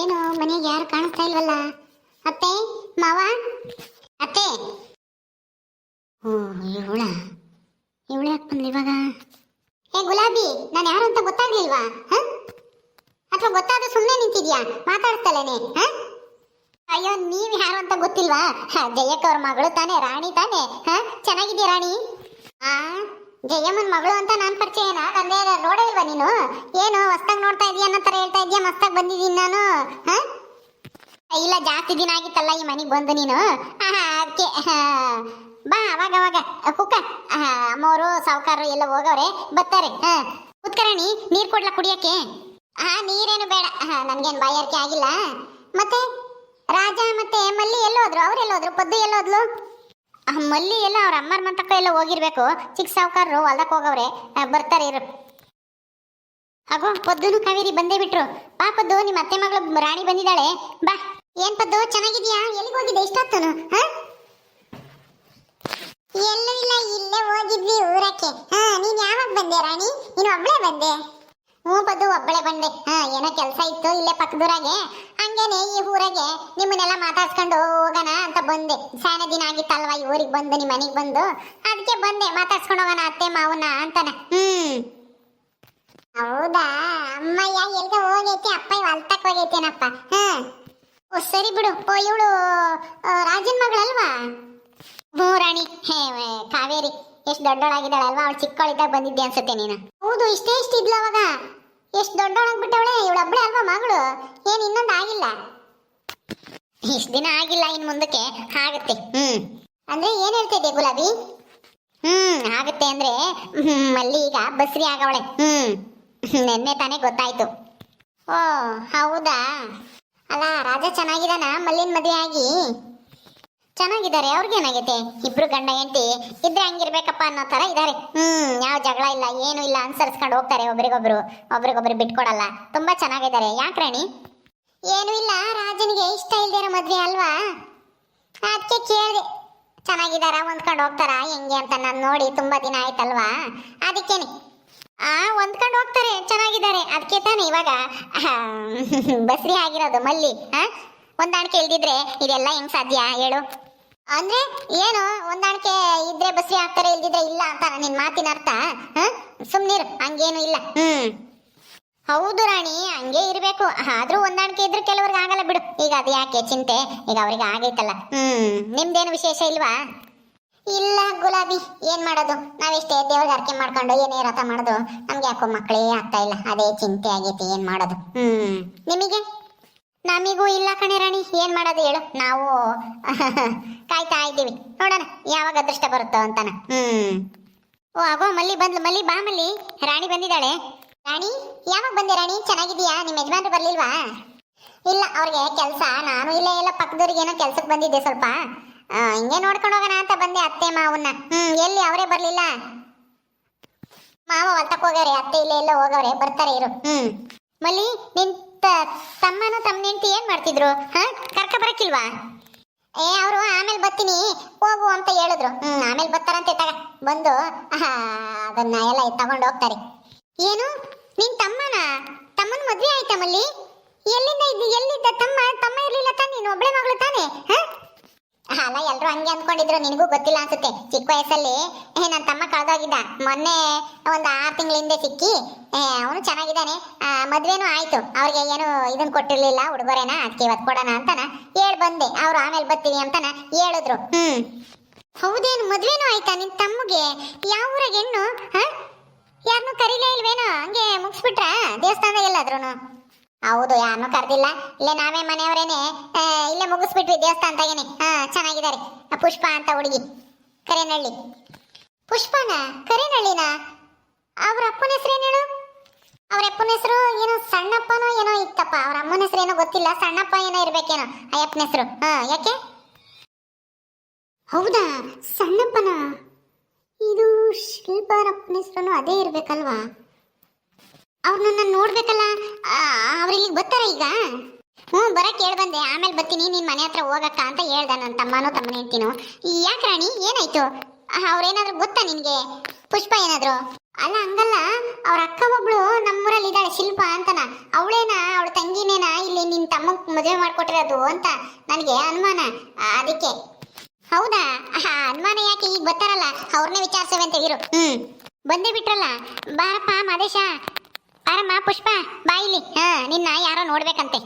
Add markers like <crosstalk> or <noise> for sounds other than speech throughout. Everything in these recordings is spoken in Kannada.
ಏನು, ಮನೆಗೆ ಯಾರು ಕಾಣಿಸ್ತಾ ಇಲ್ವಲ್ಲ? ಅತ್ತೆ, ಮಾವ? ಅತ್ತೆ? ಓ, ಇವಳ? ಇವಳು ಯಾಕೆ ಬಂದ್ಲಿ ಇವಾಗ? ಏ, ಗುಲಾಬಿ, ನಾನು ಯಾರು ಅಂತ ಗೊತ್ತಾಗ್ಲಿಲ್ವಾ? ಅಥವಾ ಗೊತ್ತಾದ ಸುಮ್ಮನೆ ನಿಂತಿದ್ಯಾ? ಮಾತಾಡ್ತಲೇನೆ ಅಯ್ಯೋ, ನೀವು ಯಾರು ಅಂತ ಗೊತ್ತಿಲ್ವಾ? ಜಯಕ್ಕ ಅವ್ರ ಮಗಳು ತಾನೆ, ರಾಣಿ ತಾನೆ ಚೆನ್ನಾಗಿದೆ ರಾಣಿ? ಆ? ಜಯಮ್ಮನ್ ಮಗಳು ಅಂತ ನಾನ್ ಪರಿಚಯನ ತಂದೆ ನೋಡೇ ಇಲ್ವಾ ನೀನು? ಏನು, ಹೊಸ್ದಾಗ್ ನೋಡ್ತಾ ಇದೀಯ ಅನ್ನೋ ತರ ಹೇಳ್ತಾ ಇದೀಯ? ಮಸ್ತಾಗ್ ಬಂದಿದ್ದೀನಿ ನಾನು? ಹಾಂ? ಇಲ್ಲ, ಜಾಸ್ತಿ ದಿನ ಆಗಿತ್ತಲ್ಲ ಈ ಮನೆಗೆ ಬಂದು ನೀನು? ಅದಕ್ಕೆ ಬಾ, ಅವಾಗ ಅವಾಗ. ಕುಕ್ಕ. ಅಮ್ಮವರು ಸಾವುಕಾರರು ಎಲ್ಲ ಹೋಗವ್ರೆ ಬರ್ತಾರೆ ಹ. ಕುತ್ಕರಣಿ ನೀರು ಕೊಡ್ಲಾ ಕುಡಿಯಕ್ಕೆ? ಹಾ ನೀರೇನು ಬೇಡ. ನನ್ಗೇನ್ ಬಾಯಾರಿಕೆ ಆಗಿಲ್ಲ. ಮತ್ತೆ, ರಾಜ ಮತ್ತೆ ಮಲ್ಲಿ ಎಲ್ಲೋದ್ರು? ಅವ್ರು ಎಲ್ಲೋದ್ರು ಪದ್ದು ಎಲ್ಲೋದ್ಲು? ಮಲ್ಲಿ ಎಲ್ಲ ಅವ್ರ ಅಮ್ಮರ ಮಂತಕ್ಕ ಎಲ್ಲ ಹೋಗಿರ್ಬೇಕು. ಚಿಕ್ಕ ಸಾವುಕಾರರು ಹೊಲಕ್ಕೆ ಹೋಗವ್ರೆ. ಬರ್ತಾರೆ ಇರು. ಹಾಗೋ ಪದ್ದುನು ಕಾವೇರಿ, ಬಂದೇ ಬಿಟ್ರು. ಬಾ ಪದ್ದು, ನಿಮ್ಮ ಅತ್ತೆ ಮಗಳು ರಾಣಿ ಬಂದಿದ್ದಾಳೆ. ಬಾ. ಏನ್ ಪದ್ದು ಚೆನ್ನಾಗಿದ್ಯಾ ಎಲ್ಲಿಗೆ ಹೋಗಿದ್ದೆ? ಇಷ್ಟೊತ್ತನು, ಹಾ? ಎಲ್ಲೂ ಇಲ್ಲ, ಇಲ್ಲೇ ಹೋಗಿದ್ವಿ ಊರಕ್ಕೆ. ಹಾ, ನೀನ್ ಯಾವಾಗ ಬಂದೆ ರಾಣಿ? ನೀನು ಒಬ್ಳೆ ಬಂದೆ? ಹ್ಞೂ ಪದ್ದು ಒಬ್ಬಳೆ ಬಂದೆ. ಹಾ, ಏನೋ ಕೆಲಸ ಇತ್ತು ಇಲ್ಲೇ ಪಕ್ಕದೂರಾಗೆ ಹಂಗೇನೆ ಈ ಊರಾಗೆ ನಿಮ್ಮನ್ನೆಲ್ಲ ಮಾತಾಡ್ಸ್ಕೊಂಡು ಹೋಗೋಣ ಅಂತ ಬಂದೆ. ಸಾನ ದಿನ ಆಗಿತ್ತಲ್ವಾ ಈ ಊರಿಗೆ ಬಂದು, ನಿಮ್ಮ ಮನೆಗೆ ಬಂದು? ಅದಕ್ಕೆ ಬಂದೆ, ಮಾತಾಡ್ಸ್ಕೊಂಡು ಹೋಗೋಣ ಅತ್ತೆ ಮಾವನ ಅಂತಾನೆ. ಹ್ಮ್. ಹೌದಾ? ಅಮ್ಮಯ್ಯ, ಎಲ್ಗ ಹೋಗೈತಿ ಅಪ್ಪ ಹೊಲ್ತಕ್ ಹೋಗೈತೇನಪ್ಪ. ಹಾ. ಓ, ಸರಿ ಬಿಡು. ಓ, ಇವಳು ರಾಜನ್ ಮಗಳಲ್ವಾ? ಹ್ಞೂ ರಾಣಿ. ಹೇ, ಕಾವೇರಿ. ಎಷ್ಟು ದೊಡ್ಡವಳಾಗಿದ್ದಾಳಲ್ವಾ? ಅವಳು ಚಿಕ್ಕವಳಿದ್ದಾಗ ಬಂದಿದ್ದೆ ಅನ್ಸುತ್ತೆ ನೀನು. ಹೌದು, ಇಷ್ಟೇ ಇಷ್ಟ ಇದ್ಲು ಅವಾಗ. ಎಷ್ಟು ದೊಡ್ಡವಳಾಗ್ಬಿಟ್ಟವಳೆ ಇವಳು ಒಬ್ಬಳೆ ಅಲ್ವಾ ಮಗಳು? ಏನು ಇನ್ನೊಂದು ಆಗಿಲ್ಲ? ಇಷ್ಟು ದಿನ ಆಗಿಲ್ಲ ಇನ್ನು ಮುಂದಕ್ಕೆ. ಆಗುತ್ತೆ. ಹ್ಮ್. ಅಂದ್ರೆ ಏನು ಹೇಳ್ತಿದ್ದೆ ಗುಲಾಬಿ? ಹ್ಮ್, ಆಗುತ್ತೆ ಅಂದ್ರೆ ಮಲ್ಲಿ ಈಗ ಬಸ್ರಿ ಆಗವಳೆ. ಹ್ಮ್. ನೆನ್ನೆ ತಾನೇ ಗೊತ್ತಾಯಿತು. ಓ, ಹೌದಾ? ಅಲ್ಲ, ರಾಜ ಚೆನ್ನಾಗಿದಾನ ಮಲ್ಲಿನ ಮದುವೆ ಆಗಿ? ಚೆನ್ನಾಗಿದ್ದಾರೆ ಅವ್ರಿಗೇನಾಗೈತೆ ಇಬ್ರು ಗಂಡ ಹೆಂಡತಿ, ಇದ್ರೆ ಹಂಗಿರ್ಬೇಕಪ್ಪ ಅನ್ನೋ ತರ ಇದಾರೆ. ಹ್ಮ್, ಯಾವ ಜಗಳ ಇಲ್ಲ, ಏನು ಇಲ್ಲ ಅನ್ಸರಿಸ್ಕೊಂಡು ಹೋಗ್ತಾರೆ ಒಬ್ರಿಗೊಬ್ರು. ಒಬ್ರಿಗೊಬ್ರು ಬಿಟ್ಕೊಡಲ್ಲ. ತುಂಬಾ ಚೆನ್ನಾಗಿದ್ದಾರೆ. ಯಾಕೆ ರಾಣಿ? ಏನು ಇಲ್ಲ, ರಾಜನಿಗೆ ಇಷ್ಟ ಇಲ್ದಿರೋ ಮದ್ವೆ ಅಲ್ವಾ? ಅದಕ್ಕೆ ಕೇಳಿದೆ. ಚೆನ್ನಾಗಿದಾರ ಹೊಂದ್ಕೊಂಡು ಹೋಗ್ತಾರ? ಹೆಂಗೆ ಅಂತ ನಾನು ನೋಡಿ ತುಂಬಾ ದಿನ ಆಯ್ತಲ್ವಾ? ಅದಕ್ಕೇನೆ. ಆ, ಹೊಂದ್ಕೊಂಡು ಹೋಗ್ತಾರೆ. ಚೆನ್ನಾಗಿದ್ದಾರೆ. ಅದಕ್ಕೆ ತಾನೆ ಇವಾಗ <laughs> ಬಸ್ರಿ ಆಗಿರೋದು, ಮಲ್ಲಿ ಹಾ ಹೊಂದಾಣಿಕೆ ಇಲ್ದಿದ್ರೆ ಇದೆಲ್ಲ ಹೆಂಗ್ ಸಾಧ್ಯ? ಹೇಳು. ಅಂದ್ರೆ ಏನು, ಹೊಂದಾಣಿಕೆ ಇದ್ರೆ ಬಸ್ರಿ ಆಗ್ತಾರೆ ಇಲ್ದಿದ್ರೆ ಇಲ್ಲ ಅಂತ ನಿನ್ ಮಾತಿನ ಅರ್ಥ? ಸುಮ್ನಿರು, ಹಂಗೇನು ಇಲ್ಲ. ಹ್ಮ್. ಹೌದು ರಾಣಿ, ಹಂಗೆ ಇರ್ಬೇಕು. ಆದ್ರೂ ಹೊಂದಾಣಿಕೆ ಇದ್ರೆ ಕೆಲವ್ರಿಗೆ ಆಗಲ್ಲ ಬಿಡು. ಈಗ ಅದು ಯಾಕೆ ಚಿಂತೆ? ಈಗ ಅವ್ರಿಗೆ ಆಗೈತಲ್ಲ. ಹ್ಮ್. ನಿಮ್ದೇನು ವಿಶೇಷ ಇಲ್ವಾ? ಇಲ್ಲ ಗುಲಾಬಿ, ಏನ್ ಮಾಡೋದು? ನಾವೆಷ್ಟೇ ದೇವ್ರಿಗೆ ಅರ್ಕೆ ಮಾಡ್ಕೊಂಡು ಏನೇ ರಥ ಮಾಡೋದು, ನಮ್ಗೆ ಯಾಕೋ ಮಕ್ಕಳೇ ಆಗ್ತಾ ಇಲ್ಲ. ಅದೇ ಚಿಂತೆ ಆಗೈತಿ, ಏನ್ ಮಾಡೋದು? ಹ್ಮ್. ನಿಮಗೆ? ನಮಿಗೂ ಇಲ್ಲ ಕಣೆ ರಾಣಿ, ಏನ್ ಮಾಡೋದು ಹೇಳು. ನಾವು <laughs> ಕಾಯ್ತಾ ಇದ್ದೀವಿ. ನೋಡೋಣ, ಯಾವಾಗ ಅದೃಷ್ಟ ಬರುತ್ತೋ ಅಂತಾನ. ಹ್ಮ್. ಓ, ಆಗೋ, ಮಲ್ಲಿ ಬಂದ್ಲು, ಮಲ್ಲಿ ಬಾ, ಮಲ್ಲಿ. ರಾಣಿ ಬಂದಿದ್ದಾಳೆ. ರಾಣಿ, ಯಾವಾಗ ಬಂದೆ ರಾಣಿ? ಚೆನ್ನಾಗಿದೀಯಾ ನಿಮ್ಮ ಯಜಮಾನ್ರು ಬರ್ಲಿಲ್ವಾ? ಇಲ್ಲ, ಅವ್ರಿಗೆ ಕೆಲಸ. ನಾನು ಇಲ್ಲೇ ಎಲ್ಲ ಪಕ್ಕದವ್ರಿಗೆ ಏನೋ ಕೆಲ್ಸಕ್ಕೆ ಬಂದಿದ್ದೆ ಸ್ವಲ್ಪ. ಹಿಂಗೆ ನೋಡ್ಕೊಂಡು ಹೋಗೋಣ ಅಂತ ಬಂದೆ ಅತ್ತೆ ಮಾವನ್ನ. ಹ್ಮ್, ಎಲ್ಲಿ? ಅವರೇ ಬರ್ಲಿಲ್ಲ. ಮಾವ ಹೊಲ್ತಕ್ ಹೋಗವ್ರೆ ಅತ್ತೆ ಇಲ್ಲೇ ಎಲ್ಲ ಹೋಗವ್ರೆ, ಬರ್ತಾರೆ ಇರು. ಹ್ಮ್. ಮಲ್ಲಿ, ನಿನ್ ಹೆಂಡತಿ ಏನ್ ಮಾಡ್ತಿದ್ರು? ಹಾ? ಕರ್ಕ ಬರಕ್ಕಿಲ್ವಾ? ಏ, ಅವರು ಆಮೇಲೆ ಬರ್ತೀನಿ. ಹೋಗು ಅಂತ ಹೇಳಿದ್ರು. ಹ್ಮ್, ಆಮೇಲೆ ಬರ್ತಾರಂತೆ, ತಗ. ಬಂದು ಅದನ್ನ ಎಲ್ಲ ತಗೊಂಡು ಹೋಗ್ತಾರೆ. ಏನು? ನಿನ್ ತಮ್ಮನ? ತಮ್ಮನ ಮದ್ವೆ ಆಯ್ತಾ ಮಲ್ಲಿ? ಎಲ್ಲಿಂದ ಎಲ್ಲಿದ್ದ ತಮ್ಮ ತಮ್ಮ ಇರ್ಲಿಲ್ಲ ತಾನೆ ನೀನು ಒಬ್ಳೆ ಮಗಳು ತಾನೆ ಹ? ಅಲ್ಲ ಎಲ್ರು ಹಂಗೆ ಅನ್ಕೊಂಡಿದ್ರು, ನಿನಗೂ ಗೊತ್ತಿಲ್ಲ ಅನ್ಸುತ್ತೆ. ಚಿಕ್ಕ ವಯಸ್ಸಲ್ಲಿ ನನ್ನ ತಮ್ಮ ಕಳೆದೋಗಿದ್ದ. ಮೊನ್ನೆ ಒಂದು ಆರು ತಿಂಗಳ ಹಿಂದೆ ಸಿಕ್ಕಿ ಅವನು ಚೆನ್ನಾಗಿದ್ದಾನೆ. ಮದ್ವೆನೂ ಆಯ್ತು. ಅವ್ರಿಗೆ ಏನು ಇದನ್ನ ಕೊಟ್ಟಿರ್ಲಿಲ್ಲ ಹುಡುಗರೇನ ಅದಕ್ಕೆ ಇವತ್ತು ಕೊಡೋಣ ಅಂತಾನ. ಹೇಳ್ ಬಂದೆ. ಅವ್ರು ಆಮೇಲೆ ಬರ್ತೀವಿ ಅಂತಾನ ಹೇಳಿದ್ರು. ಹ್ಮ್. ಹೌದೇನು? ಮದ್ವೆನೂ ಆಯ್ತಾ ನಿನ್ ತಮ್ಮಗೆ? ಯಾವ ಊರಾಗ ಹೆಣ್ಣು? ಯಾರನ್ನೂ ಕರೀಲೇ ಇಲ್ವೇನೋ? ಹಂಗೆ ಮುಗಿಸ್ಬಿಟ್ರ? ದೇವಸ್ಥಾನದಾಗ ಎಲ್ಲಾದ್ರೂ ಹೌದು ಯಾರನ್ನೂ ಕರೆದಿಲ್ಲ. ಇಲ್ಲೇ ನಾವೇ ಮನೆಯವರೇನೆ ಇಲ್ಲೇ ಮುಗಿಸ್ಬಿಟ್ವಿ ದೇವಸ್ಥಾನದಾಗೇನೆ. ಹಾ ಚೆನ್ನಾಗಿದ್ದಾರೆ. ಪುಷ್ಪ ಅಂತ ಹುಡುಗಿ. ಕರೇನಹಳ್ಳಿ ಪುಷ್ಪನ? ಕರೇನಹಳ್ಳಿನ ಅವ್ರ ಅಪ್ಪನ ಹೆಸರೇನು ಹೇಳು? ಅವ್ರ ಅಪ್ಪನ ಹೆಸರು ಏನೋ ಸಣ್ಣಪ್ಪನೋ ಏನೋ ಇತ್ತಪ್ಪ. ಅವ್ರ ಅಮ್ಮನ ಹೆಸರು ಏನೋ ಗೊತ್ತಿಲ್ಲ. ಸಣ್ಣಪ್ಪ ಏನೋ ಇರ್ಬೇಕೇನೋ. ಅಯ್ಯಪ್ಪನ ಹೆಸರು. ಹಾ, ಯಾಕೆ? ಹೌದಾ? ಸಣ್ಣಪ್ಪನ? ಇದು ಶಿಲ್ಪಾರಪ್ಪನ ಹೆಸರು ಅದೇ ಇರ್ಬೇಕಲ್ವಾ? ಅವ್ರನ್ನ ನೋಡ್ಬೇಕಲ್ಲ ಅವ್ರಿಗೆ ಬರ್ತಾರ ಈಗ? ಹ್ಞೂ ಬರಕ್ಕೆ ಹೇಳಿ ಬಂದೆ. ಆಮೇಲೆ ಬರ್ತೀನಿ, ನಿನ್ ಮನೆ ಹತ್ರ ಹೋಗಕ್ಕ ಅಂತ ಹೇಳ್ದೆ ನನ್ನ ತಮ್ಮನೂ ತಮ್ಮನ ಹೆಂಡ್ತಿನೋ. ಯಾಕೆ ರಾಣಿ, ಏನಾಯ್ತು? ಅವ್ರೇನಾದ್ರು ಗೊತ್ತಾ ನಿಮಗೆ ಪುಷ್ಪ ಏನಾದ್ರು? ಅಲ್ಲ, ಹಂಗಲ್ಲ. ಅವ್ರ ಅಕ್ಕ ಒಬ್ಳು ನಮ್ಮೂರಲ್ಲಿ ಇದ್ದಾಳೆ, ಶಿಲ್ಪ ಅಂತನ. ಅವಳೇನಾ? ಅವಳ ತಂಗಿನೇನಾ? ಇಲ್ಲಿ ನಿನ್ನ ನಿನ್ ತಮ್ಮ ಮದುವೆ ಮಾಡ್ಕೊಟ್ಟಿರೋದು ಅಂತ ನನಗೆ ಅನುಮಾನ. ಅದಕ್ಕೆ. ಹೌದಾ? ಅನುಮಾನ ಯಾಕೆ ಈಗ ಬರ್ತಾರಲ್ಲ? ಅವ್ರನ್ನೇ ವಿಚಾರಿಸ್ತೇವೆ ಅಂತ ಇರು. ಹ್ಞೂ ಬಂದೇ ಬಿಟ್ರಲ್ಲ? ಬಾರಪ್ಪ, ಮಾದೇಶ. ಬಾರಮ್ಮ ಪುಷ್ಪ? ಬಾಯಿಲಿ ಹಾ ನಿನ್ನ ಯಾರೋ ನೋಡ್ಬೇಕಂತೆ.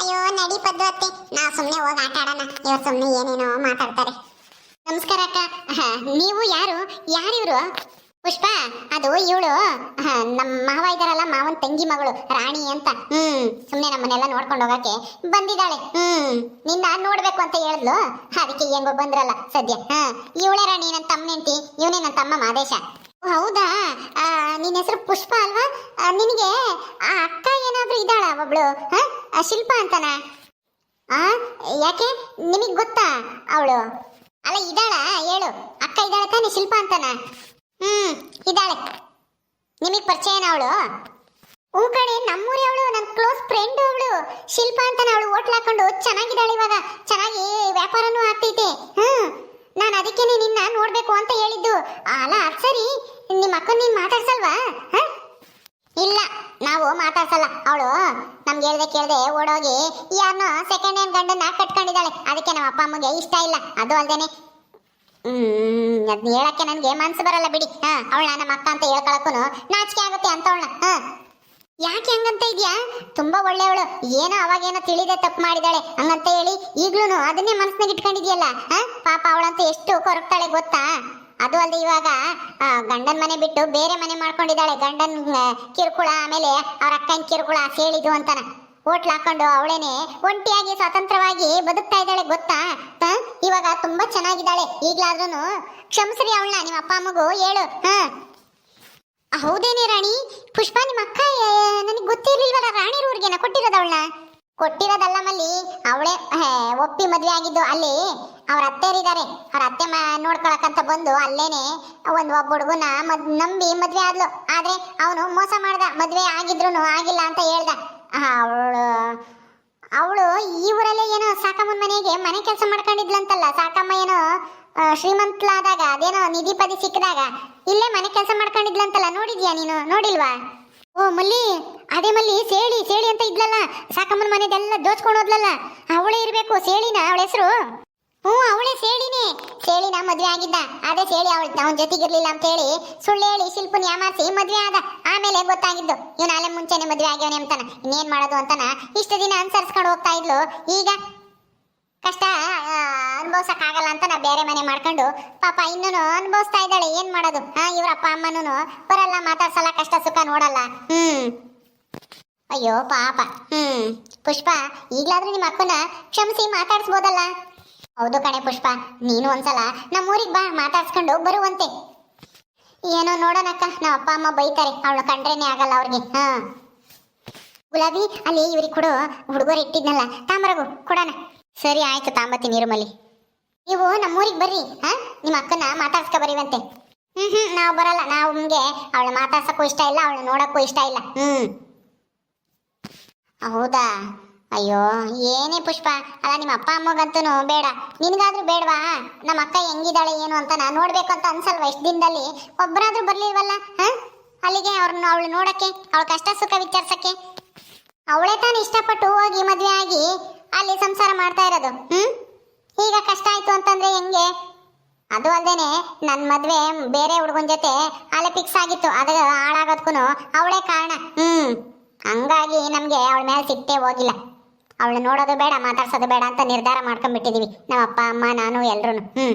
ಅಯ್ಯೋ ನಡಿ ಪದ್ದು ಅತ್ತೆ ನಾವು ಸುಮ್ಮನೆ ಹೋಗಿ ಆಟ ಆಡೋಣ. ಇವ್ರು ಸುಮ್ಮನೆ ಏನೇನೋ ಮಾತಾಡ್ತಾರೆ. ನಮಸ್ಕಾರ ಅಕ್ಕ. ನೀವು ಯಾರು? ಯಾರಿವ್ರು ಪುಷ್ಪ ಅದು ಇವಳು ನಮ್ಮ ಮಾವ ಇದಾರಲ್ಲ ಮಾವನ್ ತಂಗಿ ಮಗಳು ರಾಣಿ ಅಂತ. ಹ್ಮ್ ಸುಮ್ನೆ ನಮ್ಮನ್ನೆಲ್ಲ ನೋಡ್ಕೊಂಡು ಹೋಗಕ್ಕೆ ಬಂದಿದ್ದಾಳೆ. ಹ್ಮ್ ನಿನ್ನ ನೋಡ್ಬೇಕು ಅಂತ ಹೇಳಿದ್ಲು? ಅದಕ್ಕೆ ಹೆಂಗೋ ಬಂದ್ರಲ್ಲ ಸದ್ಯ. ಹಾ ಇವಳೇ ರಾಣಿ ನನ್ನ ತಮ್ಮನೆಂಟಿ ಇವನೇ ನನ್ನ ತಮ್ಮ ಮಾದೇಶ. ಹೌದಾ? ನಿನ್ನ ಹೆಸರು ಪುಷ್ಪ ಅಲ್ವಾ? ನಿನಗೆ ಆ ಅಕ್ಕ ಏನಾದರೂ ಇದ್ದಾಳ ಒಬ್ಳು? ಶಿಲ್ಪ ಅಂತನಾ? ಆ, ಯಾಕೆ? ನಿಮಗೆ ಗೊತ್ತಾ ಅವಳು? ಅಲ್ಲ, ಇದ್ದಾಳ? ಹೇಳು. ಅಕ್ಕ ಇದ್ದಾಳೆ ತಾನೆ, ಶಿಲ್ಪ ಅಂತನ? ಹ್ಮ್, ಇದ್ದಾಳೆ. ನಿಮಗ್ ಪರಿಚಯನ ಅವಳು? ಹ್ಞೂ ಕಡೆ ನಮ್ಮೂರಿ ಅವಳು ನನ್ನ ಕ್ಲೋಸ್ ಫ್ರೆಂಡ್ ಅವಳು. ಶಿಲ್ಪ ಅಂತಾನೆ ಅವಳು, ಹೋಟ್ಲ್ ಹಾಕೊಂಡು ಚೆನ್ನಾಗಿದ್ದಾಳೆ ಇವಾಗ. ಚೆನ್ನಾಗಿ ವ್ಯಾಪಾರನೂ ಆಗ್ತೈತೆ. ಹ್ಮ್. ನಾನು ಅದಕ್ಕೇನೆ ನಿನ್ನ ನೋಡ್ಬೇಕು ಅಂತ ಹೇಳಿದ್ದು. ಅಲ್ಲ, ಅದ್ ಸರಿ. ನಿಮ್ಮ ಅಕ್ಕನ ನೀನ್ ಮಾತಾಡ್ಸಲ್ವಾ? ಇಲ್ಲ, ನಾವು ಮಾತಾಡ್ಸಲ್ಲ. ಅವಳು ನಮ್ಗೆ ಹೇಳ್ದೆ ಕೇಳ್ದೆ ಓಡೋಗಿ ಯಾರನ್ನೋ ಸೆಕೆಂಡ್ ಹ್ಯಾಂಡ್ ಗಂಡನ್ನ ಕಟ್ಕೊಂಡಿದ್ದಾಳೆ. ಅದಕ್ಕೆ ನಮ್ಮ ಅಪ್ಪ ಅಮ್ಮಗೆ ಇಷ್ಟ ಇಲ್ಲ. ಅದು ಅಲ್ದೇನೆ. ಹ್ಮ್, ಅದ್ನ ಹೇಳಕ್ಕೆ ನನ್ಗೆ ಮನ್ಸು ಬರಲ್ಲ ಬಿಡಿ. ಹಾ ಅವಳ ನಮ್ಮ ಅಕ್ಕ ಅಂತ ಹೇಳ್ಕೊಳಕ್ಕೂ ನಾಚಿಕೆ ಆಗುತ್ತೆ ಅಂತ ಅವಳ ಹಾ. ಯಾಕೆ ಹಂಗಂತ ಇದ್ಯಾ? ತುಂಬಾ ಒಳ್ಳೆಯವಳು. ಏನೋ ಅವಾಗೇನೋ ತಿಳಿದೆ ತಪ್ಪು ಮಾಡಿದಾಳೆ ಹಂಗಂತ ಹೇಳಿ ಈಗ್ಲೂ ಅದನ್ನೇ ಮನಸ್ನಾಗ ಇಟ್ಕೊಂಡಿದ್ಯಲ್ಲ ಪಾಪ ಅವಳಂತ ಎಷ್ಟು ಕೊರಗ್ತಾಳೆ ಗೊತ್ತಾ? ಅದು ಅಲ್ಲದೆ ಇವಾಗ ಗಂಡನ ಮನೆ ಬಿಟ್ಟು ಬೇರೆ ಮನೆ ಮಾಡ್ಕೊಂಡಿದ್ದಾಳೆ. ಗಂಡನ್ ಕಿರುಕುಳ ಆಮೇಲೆ ಅವ್ರ ಅಕ್ಕನ ಕಿರುಕುಳ ಸೇಳಿದು ಅಂತಾನ. ಹೋಟ್ಲ್ ಹಾಕೊಂಡು ಅವಳೇನೆ ಒಂಟಿಯಾಗಿ ಸ್ವತಂತ್ರವಾಗಿ ಬದುಕ್ತಾ ಇದ್ದಾಳೆ ಗೊತ್ತಾ? ಇವಾಗ ತುಂಬಾ ಚೆನ್ನಾಗಿದ್ದಾಳೆ. ಈಗ್ಲಾದ್ರೂ ಕ್ಷಮಿಸ್ರಿ ಅವಳನ್ನ, ನಿಮ್ಮ ಅಪ್ಪ ಅಮ್ಮಗೂ ಹೇಳು, ಹಾ? ಹೌದೇನೆ ರಾಣಿ? ಪುಷ್ಪ ನಿಮ್ಮ ಅಕ್ಕ ನನಗೆ ಗೊತ್ತಿರ್ಲಿಲ್ವಲ್ಲ, ರಾಣಿ ಊರಿಗೆನ ಕೊಟ್ಟಿರೋದವಳನ್ನ? ಕೊಟ್ಟಿರೋದಲ್ಲ ಮಲ್ಲಿ, ಅವಳೇ ಒಪ್ಪಿ ಮದುವೆ ಆಗಿದ್ದು ಅಲ್ಲಿ, ಅವ್ರ ಅತ್ತೆರಿದ್ದಾರೆ ಅವ್ರ ಅತ್ತೆ ಮ ನೋಡ್ಕೊಳಕಂತ ಬಂದು ಅಲ್ಲೇನೆ ಒಂದು ಒಬ್ಬ ಹುಡುಗನ ಮದ್, ನಂಬಿ ಮದುವೆ ಆದ್ಲು. ಆದ್ರೆ ಅವನು ಮೋಸ ಮಾಡ್ದ, ಮದುವೆ ಆಗಿದ್ರು ಆಗಿಲ್ಲ ಅಂತ ಹೇಳ್ದ. ಅವಳು ಅವಳು ಈ ಊರಲ್ಲೇ ಏನೋ ಸಾಕಮ್ಮನ ಮನೆಗೆ ಮನೆ ಕೆಲಸ ಮಾಡ್ಕೊಂಡಿದ್ಲಂತಲ್ಲ, ಸಾಕಮ್ಮ ಏನೋ ಶ್ರೀಮಂತಲಾದಾಗ, ಅದೇನೋ ನಿಧಿ ಪದಿ ಸಿಕ್ಕಿದಾಗ, ಇಲ್ಲೇ ಮನೆ ಕೆಲಸ ಮಾಡ್ಕೊಂಡಿದ್ಲಂತಲ್ಲ, ನೋಡಿದ್ಯಾ ನೀನು? ನೋಡಿಲ್ವಾ? ಓ, ಮಲ್ಲಿ, ಅದೇ ಮಲ್ಲಿ, ಸೇಳಿ ಸೇಳಿ ಅಂತ ಇದ್ಲಲ್ಲ, ಸಾಕಮ್ಮನ ಮನೆದೆಲ್ಲ ದೋಚ್ಕೊಂಡು ಹೋದ್ಲಲ್ಲ, ಅವಳೇ ಇರ್ಬೇಕು, ಸೇಳಿನ, ಅವಳ ಹೆಸರು? ಹ್ಞೂ, ಅವಳೇ ಸೇಳಿನೇ. ಸೇಳಿನ ಮದ್ವೆ ಆಗಿದ್ದ, ಅದೇ ಸೇಳಿ ಅವಳ, ಅವನ ಜೊತೆಗಿರ್ಲಿಲ್ಲ ಅಂತ ಹೇಳಿ ಸುಳ್ಳು ಹೇಳಿ ಶಿಲ್ಪನ ಯಾಮಾರಿಸಿ ಮದ್ವೆ ಆದ, ಆಮೇಲೆ ಗೊತ್ತಾಗಿದ್ದು, ಇವನು ಅಲ್ಲೇ ಮುಂಚೆನೆ ಮದ್ವೆ ಆಗ್ಯವನೇ ಅಂತಾನ, ಇನ್ನೇನ್ ಮಾಡೋದು ಅಂತಾನ, ಇಷ್ಟು ದಿನ ಅನುಸರಿಸ್ಕೊಂಡು ಹೋಗ್ತಾ ಇದ್ಲು, ಈಗ ಕಷ್ಟ ಅನುಭವಿಸಕ್ ಆಗಲ್ಲ ಅಂತ ನಾ ಬೇರೆ ಮನೆ ಮಾಡ್ಕೊಂಡು, ಪಾಪ ಇನ್ನೂ ಅನುಭವಿಸ್ತಾ ಇದ್ದಾಳೆ, ಏನ್ ಮಾಡೋದು? ಹಾಂ ಇವ್ರ ಅಪ್ಪ ಅಮ್ಮನೂ ಬರಲ್ಲ, ಮಾತಾಡ್ಸಲ್ಲ, ಕಷ್ಟ, ಸುಖ ನೋಡಲ್ಲ. ಹ್ಮ್. ಅಯ್ಯೋ, ಪಾಪ. ಹ್ಮ್. ಪುಷ್ಪ, ಈಗ್ಲಾದ್ರೂ ನಿಮ್ಮ ಅಪ್ಪನ ಕ್ಷಮಿಸಿ ಮಾತಾಡಿಸ್ಬೋದಲ್ಲ? ಹೌದು ಕಣೆ ಪುಷ್ಪ, ನೀನು ಒಂದ್ಸಲ ನಮ್ಮೂರಿಗೆ ಬಾ, ಮಾತಾಡ್ಸ್ಕೊಂಡು ಬರುವಂತೆ. ಏನೋ ನೋಡೋಣಕ್ಕ ನಮ್ಮ ಅಪ್ಪ, ಅಮ್ಮ ಬೈತಾರೆ, ಅವಳು ಕಂಡ್ರೇನೆ ಆಗಲ್ಲ ಅವ್ರಿಗೆ, ಹಾ. ಗುಲಾಬಿ, ಅಲ್ಲಿ ಇವ್ರಿಗೆ ಕೊಡು ಹುಡುಗರು ಇಟ್ಟಿದ್ನಲ್ಲ, ತಾಮ್ರಗು, ಕೊಡೋಣ. ಸರಿ, ಆಯ್ತು ತಾಂಬತ್ತೀನಿ ನಿರ್ಮಲಿ ನೀವು ನಮ್ಮೂರಿಗೆ ಬರ್ರಿ, ಹಾ? ನಿಮ್ಮ ಅಕ್ಕನ ಮಾತಾಡ್ಸ್ಕೊ ಬರೀವಂತೆ. ಹ್ಮ್ ಹ್ಮ್, ನಾವು ಬರಲ್ಲ. ನಾವು ನಿಮಗೆ ಅವಳ ಮಾತಾಡ್ಸಕ್ಕೂ ಇಷ್ಟ ಇಲ್ಲ ಅವಳ ನೋಡಕ್ಕೂ ಇಷ್ಟ ಇಲ್ಲ. ಹ್ಮ್. ಹೌದಾ? ಅಯ್ಯೋ, ಏನೇ ಪುಷ್ಪ. ಅಲ್ಲ, ನಿಮ್ಮ ಅಪ್ಪ ಅಮ್ಮಗಂತೂ ಬೇಡ. ನಿನಗಾದ್ರೂ ಬೇಡವಾ? ನಮ್ಮ ಅಕ್ಕ ಹೆಂಗಿದ್ದಾಳೆ, ಏನು ಅಂತ ನಾನು ನೋಡ್ಬೇಕು ಅಂತ ಅನ್ಸಲ್ವಾ ಇಷ್ಟು ದಿನದಲ್ಲಿ? ಒಬ್ಬರಾದ್ರೂ ಬರ್ಲಿಲ್ವಲ್ಲ, ಹಾಂ? ಅಲ್ಲಿಗೆ ಅವ್ರನ್ನ ಅವಳು ನೋಡಕ್ಕೆ, ಅವಳ ಕಷ್ಟ ಸುಖ ವಿಚಾರಿಸಕ್ಕೆ. ಅವಳೇ ತಾನು ಇಷ್ಟಪಟ್ಟು ಹೋಗಿ ಮದುವೆ ಆಗಿ ಅಲ್ಲಿ ಸಂಸಾರ ಮಾಡ್ತಾ ಇರೋದು. ಹ್ಮ್? ಈಗ ಕಷ್ಟ ಆಯ್ತು ಅಂತಂದ್ರೆ ಹೆಂಗೆ? ಅದು ಅಲ್ಲದೇನೆ ನನ್ನ ಮದ್ವೆ ಬೇರೆ ಹುಡುಗನ ಜೊತೆ ಅಲ್ಲೇ ಫಿಕ್ಸ್ ಆಗಿತ್ತು. ಅದು ಹಾಳಾಗೋದ್ಕು ಅವಳೇ ಕಾರಣ. ಹ್ಮ್. ಹಂಗಾಗಿ ನಮ್ಗೆ ಅವಳ ಮೇಲೆ ಸಿಟ್ಟೇ ಹೋಗಿಲ್ಲ. ಅವಳು ನೋಡೋದು ಬೇಡ, ಮಾತಾಡ್ಸೋದು ಬೇಡ ಅಂತ ನಿರ್ಧಾರ ಮಾಡ್ಕೊಂಡ್ಬಿಟ್ಟಿದೀವಿ. ನಮ್ಮ ಅಪ್ಪ, ಅಮ್ಮ, ನಾನು ಎಲ್ರು ಹ್ಮ್.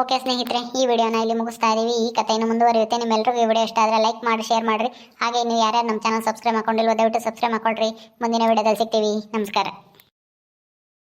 ಓಕೆ ಸ್ನೇಹಿತರೆ, ಈ ವಿಡಿಯೋನ ಇಲ್ಲಿ ಮುಗಿಸ್ತಾ ಇದೀವಿ. ಈ ಕಥೆಯನ್ನು ಮುಂದುವರಿಯುತ್ತೆ. ನಿಮ್ಮೆಲ್ಲರಿಗೂ ಈ ವಿಡಿಯೋ ಇಷ್ಟ ಆದರೆ ಲೈಕ್ ಮಾಡಿ ಶೇರ್ ಮಾಡಿರಿ. ಹಾಗೆ ನೀವು ಯಾರ್ಯಾರು ನಮ್ಮ ಚಾನಲ್ ಸಬ್ಸ್ಕ್ರೈಬ್ ಮಾಡ್ಕೊಂಡಿಲ್ವೋ ದಯವಿಟ್ಟು ಸಬ್ಸ್ಕ್ರೈಬ್ ಮಾಡ್ಕೊಳ್ರಿ. ಮುಂದಿನ ವಿಡಿಯೋದಲ್ಲಿ ಸಿಗ್ತೀವಿ. ನಮಸ್ಕಾರ.